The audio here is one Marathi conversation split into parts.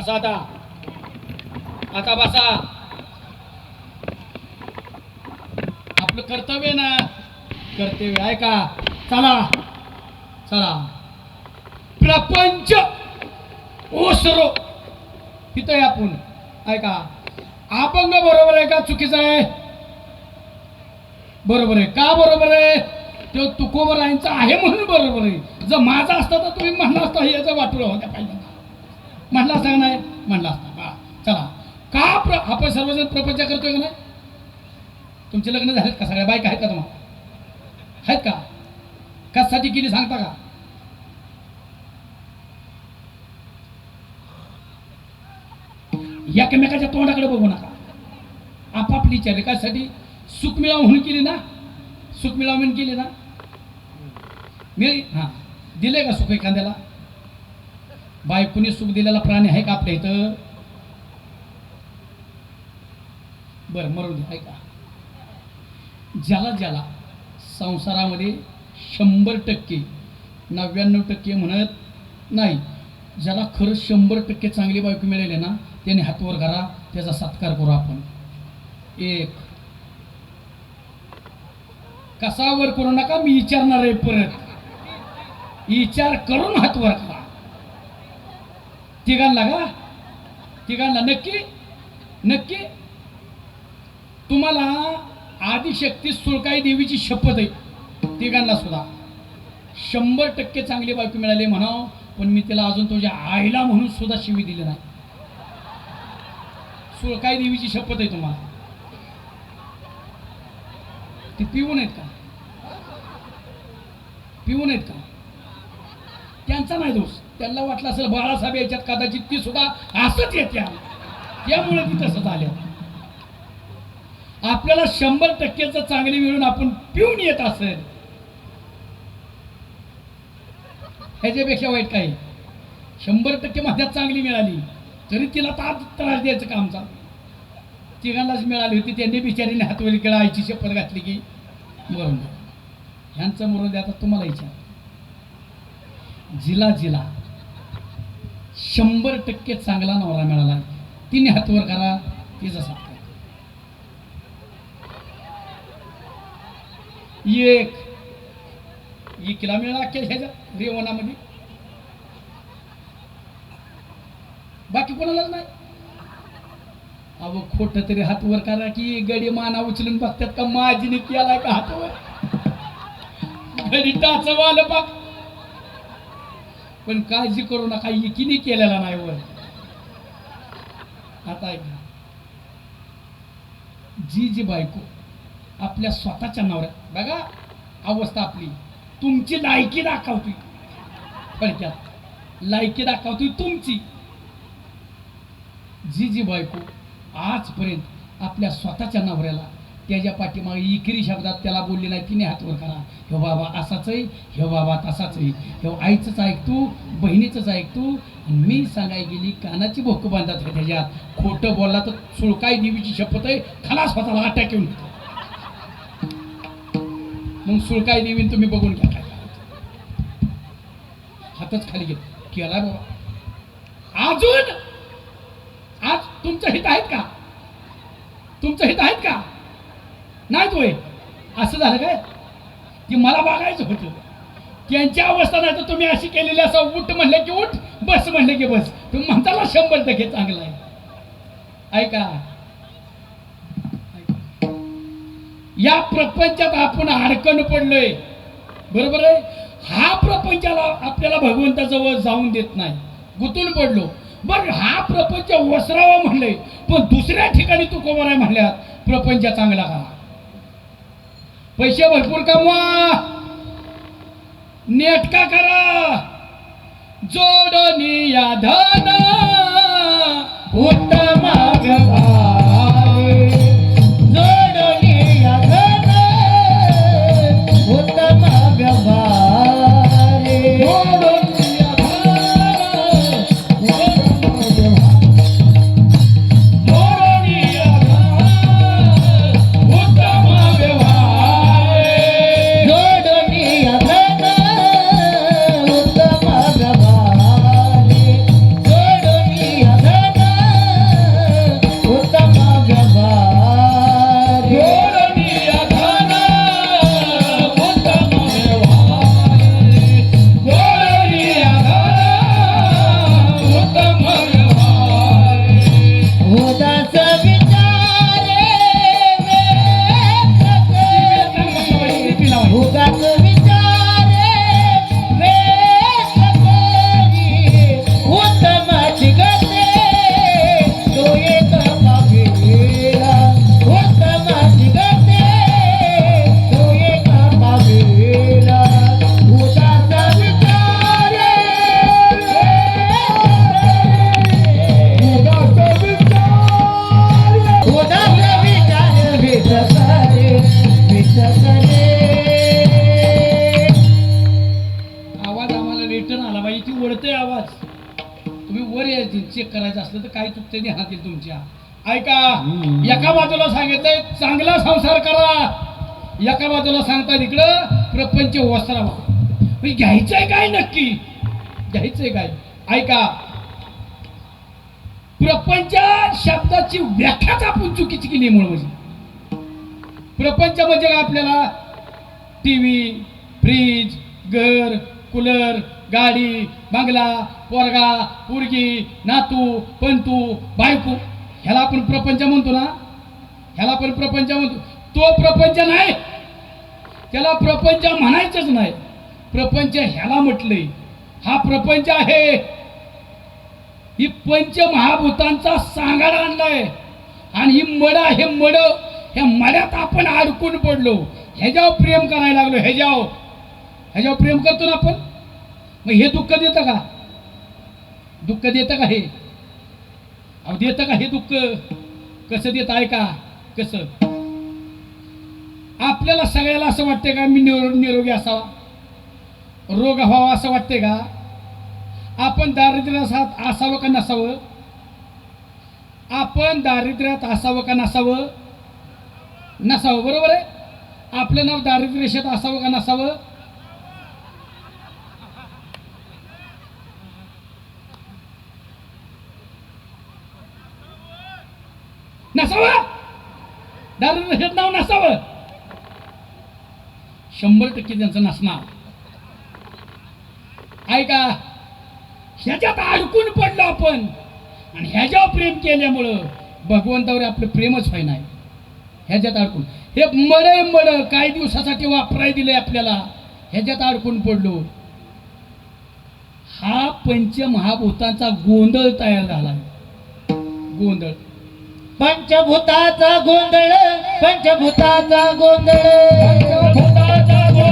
बसा आता. आता बसा. आपलं कर्तव्य ना कर्तव्य आहे का? चला. चला. प्रपंच ओसरो. तिथं आपण. ऐका अपंग बरोबर आहे का? चुकीचं आहे. बरोबर आहे. का बरोबर आहे? तो तुकोबरायांचा आहे म्हणून बरोबर आहे. जर माझा असता तर तुम्ही म्हणला असता याचा वाटूला होत्या पाहिजे म्हटलं असता का नाही? म्हटलं असता. बा चला. का प्र आपण सर्वजण प्रपंच करतोय का नाही? तुमचे लग्न झालेत का? सगळ्या बायका आहेत का तुम्हाला आहेत का? कशासाठी केली सांगता का? एकमेकाच्या तोंडाकडे बघू नका. आपापली विचार कशासाठी? सुख मिळावं म्हणून केली ना? सुख मिळावं म्हणून केली ना? मी हां. दिले का सुख एखाद्याला? बायकोने सुख दिलेला प्राणी आहे का आपल्या इथं? बरं मरू दे ऐका. ज्याला ज्याला संसारामध्ये शंभर टक्के नव्याण्णव टक्के म्हणत नाही ज्याला खरं शंभर टक्के चांगली बायको मिळेल ना त्याने हातवर करा त्याचा सत्कार करू आपण. एक. कसावर करू नका मी विचारणार आहे परत. विचार करून हातवर करा तिघांना का? तिघांना नक्की? नक्की? तुम्हाला आदिशक्ती सुळकाई देवीची शपथ आहे. तिघांना सुद्धा. शंभर टक्के चांगली बायको मिळाली म्हणावं पण मी तिला अजून तुझ्या आईला म्हणून सुद्धा शिवी दिली नाही. सुळकाई देवीची शपथ आहे तुम्हाला. ते पिऊन आहेत का? पिऊन आहेत का? त्यांचा नाही दोष. त्यांना वाटलं असेल बाळासाहेब याच्यात कदाचित ती सुद्धा असंच येत्या त्यामुळे ती तसं झालं. आपल्याला शंभर टक्केच चांगली मिळून आपण पिऊन येत असेल. ह्याच्यापेक्षा वाईट काही शंभर टक्के माझ्यात चांगली मिळाली. तरी तिला ताप त्रास द्यायचं काम चालू. तिघांनाच मिळाली होती. त्यांनी बिचारीने हातवली केला आईची शपथ घातली की मरून ह्यांचं मरून द्या आता तुम्हाला विचार जिला जिला. शंभर टक्के चांगला नवरा मिळाला. तिने हातवर करा तिचा सत्कार एक. इकिला मिळाला अख्ख्या ह्याच्या रेवणामध्ये. बाकी कोणालाच नाही. अहो खोट तरी हातवर करा की गडी माना उचलून बघतात का माझीने केलाय का हातवर? गडी टाचवाल बघ. पण काळजी करू नका एकीने केलेला नाही वर आता ऐका जी जी बायको आपल्या स्वतःच्या नवऱ्या बघा अवस्था आपली. तुमची लायकी दाखवतोय थोडक्यात लायकी दाखवतोय तुमची. जी जी बायको आजपर्यंत आपल्या स्वतःच्या नवऱ्याला त्याच्या पाठीमागे इकरी शब्दात त्याला बोलले नाही तिने हातवर करा. हे बाबा असाच आहे हे बाबा तसाच आहे. हे आईचंच ऐकतो बहिणीचंच ऐकतो मी सांगाय गेली कानाची भोक बांधतात हे त्याच्यात? खोटं बोलला तर सुळकाय देवीची शपथ आहे खाला स्वतःला अटॅक येऊन. मग सुळकाई देवीन तुम्ही बघून घ्या काय हातच खाली घेत. केला बाबा. अजून? आज तुमचं हित आहेत का? तुमचं हित आहेत असं झालं काय? की मला बघायचं होतं. त्यांची अवस्था नाही तर तुम्ही अशी केलेली असं उठ म्हणले की उठ बस म्हणले की बस. तुम्ही म्हणताला शंभर टक्के चांगलं आहे. ऐका. या प्रपंचात आपण अडकण पडलोय. बरोबर आहे? हा प्रपंचाला आपल्याला भगवंताजवळ जाऊन देत नाही. गुंतून पडलो. बरं हा प्रपंच वसरावा म्हणलंय. पण दुसऱ्या ठिकाणी तू कोमाराय आहे प्रपंच चांगला हा पैसे भरपूर कमवा. नेटका करा. जोडणी या धन. तुम्ही वर यायची चेक करायचं असलं तर काय चुकते येईल तुमच्या. ऐका. एका बाजूला सांगितलंय चांगला संसार करा. एका बाजूला सांगतात इकडं प्रपंच वस्त्रावा म्हणजे घ्यायचंय काय नक्की? घ्यायचंय काय? ऐका. प्रपंच शब्दाची व्याख्याच आपण चुकीची केली मुळे म्हणजे प्रपंच म्हणजे काय आपल्याला? टी व्ही फ्रीज घर कूलर गाडी बंगला पोरगा पोरगी नातू पंतू बायको. ह्याला आपण प्रपंच म्हणतो ना? ह्याला आपण प्रपंच म्हणतो. तो प्रपंच नाही. त्याला प्रपंच म्हणायचंच नाही. प्रपंच ह्याला म्हटलंय. हा प्रपंच आहे. ही पंचमहाभूतांचा सांगाडा आणलाय. आणि ही मड हे मड. ह्या मड्यात आपण अडकून पडलो. ह्याच्यावर प्रेम करायला लागलो. ह्याच्यावर. ह्याच्यावर प्रेम करतो ना आपण? मग हे दुःख देतं का? दुःख देतं का हे? अहो देतं का हे दुःख? कसं देत? आहे का कसं? आपल्याला सगळ्याला असं वाटतंय का मी निरो निरोगी असावा? रोग व्हावा असं वाटतंय का? आपण दारिद्र्यात असावं का नसावं? आपण दारिद्र्यात असावं का नसावं? नसावं बरोबर आहे? आपलं नाव दारिद्र्य असावं का नसावं? नसावं? दारिद्र्य नाव नसावं? शंभर टक्के त्यांचं नसणार. ऐका ह्याच्यात अडकून पडलो आपण. आणि ह्याच्यावर प्रेम केल्यामुळं भगवंतावर आपलं प्रेमच व्हाय नाही ह्याच्यात अडकून. हे मड मड काही दिवसासाठी वापराय दिले आपल्याला. ह्याच्यात अडकून पडलो. हा पंचमहाभूतांचा गोंधळ तयार झाला गोंधळ. पंचभूताचा गोंधळ पंचभूताचा गोंधळ. पंचभूताचा गोंधळ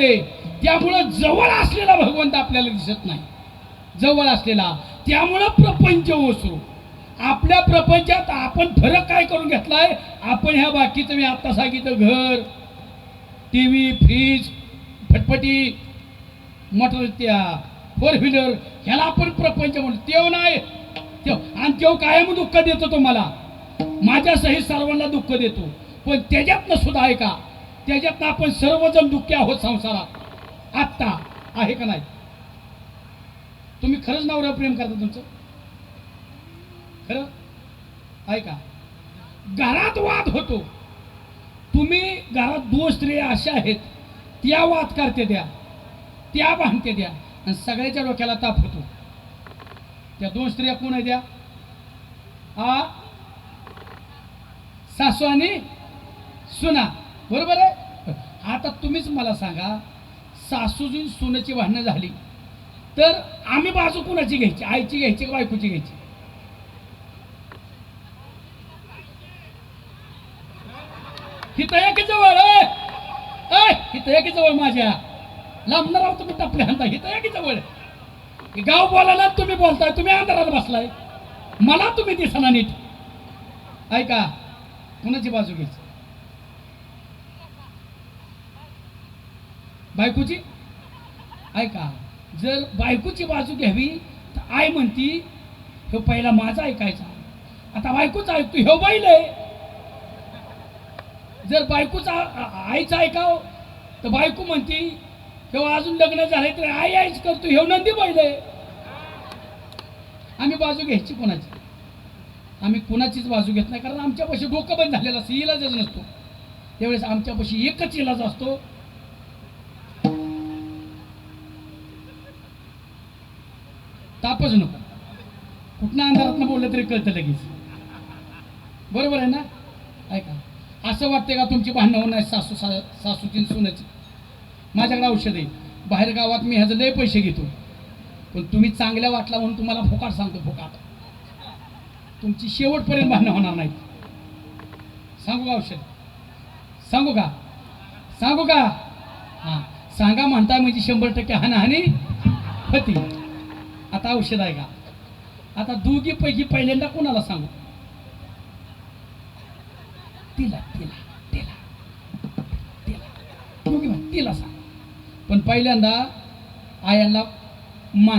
ह्याच्यामध्ये त्यामुळं जवळ असलेला भगवंत आपल्याला दिसत नाही. जवळ असलेला. त्यामुळं प्रपंच ओसरू. आपल्या प्रपंचात आपण फरक काय करून घेतलाय? आपण ह्या बाकीचं मी आत्ता सांगितलं घर टी व्ही फ्रीज फटफटी मोटर त्या फोर व्हीलर ह्याला आपण प्रपंच म्हणतो तेव नाही. तेव. आणि तेव कायम दुःख देतो तुम्हाला. माझ्यासही सर्वांना दुःख देतो. पण त्याच्यातनं सुद्धा आहे का त्याच्यातनं आपण सर्वजण दुःखी आहोत संसारात. आत्ता आहे का नाही? तुम्ही खरंच नवऱ्या प्रेम करता तुमचं? खरं? आहे का? घरात वाद होतो. तुम्ही घरात दोन स्त्रिया अशा आहेत त्या वाद करते द्या त्या भांडते द्या आणि सगळ्याच्या डोक्याला ताप होतो. त्या दोन स्त्रिया कोण आहे द्या आ? सासू आणि सुना. बरोबर आहे? आता तुम्हीच मला सांगा सासूजी सोन्याची भांडणं झाली. तर आम्ही बाजू कुणाची घ्यायची? आईची घ्यायची का बायकोची घ्यायची? हिथं या की जवळ हिथं या की जवळ माझ्या. लांबणार आहोत तुम्ही टपले आणता हिथं या की जवळ. गाव बोलायला तुम्ही बोलताय तुम्ही अंधारात बसलाय. मला तुम्ही दिसना नीट. ऐका कुणाची बाजू घ्यायची? बायकोची? ऐका जर बायकोची बाजू घ्यावी तर आई म्हणती ह्यो पहिला माझा ऐकायचा. आता बायकोचा ऐकतो ह्यो बैल आहे. जर बायकोचा आईचा आईचं ऐकाव तर बायको म्हणती ह्यो अजून लग्न झालंय तर आई आईच करतो ह्यो नंदी बैल आहे. आम्ही बाजू घ्यायची कोणाची? आम्ही कुणाचीच बाजू घेत नाही कारण आमच्यापाशी डोकं बंद झालेलं असतं इलाजच नसतो. त्यावेळेस आमच्यापाशी एकच इलाज असतो तापच नको. कुठनं अंधारातनं बोललं तरी कळतं लगेच. बरोबर आहे ना? ऐका. असं वाटते का तुमची भांडणं होणार सासू सा सासूची आणि सुनाची? माझ्याकडे औषध आहे. बाहेर गावात मी ह्याचं लय पैसे घेतो. पण तुम्ही चांगल्या वाटला म्हणून तुम्हाला फुकाट सांगतो फुकाट. तुमची शेवटपर्यंत भांडणं होणार नाहीत. सांगू का औषध? सांगू का? सांगू का? हां. सांगा म्हणताय म्हणजे शंभर टक्के हानाहानी होती. आता औषध आहे का? आता दोघीपैकी पहिल्यांदा कोणाला सांगू? तिला तिला तिला तिला. दोघी तिला सांग. पण पहिल्यांदा आयांना मान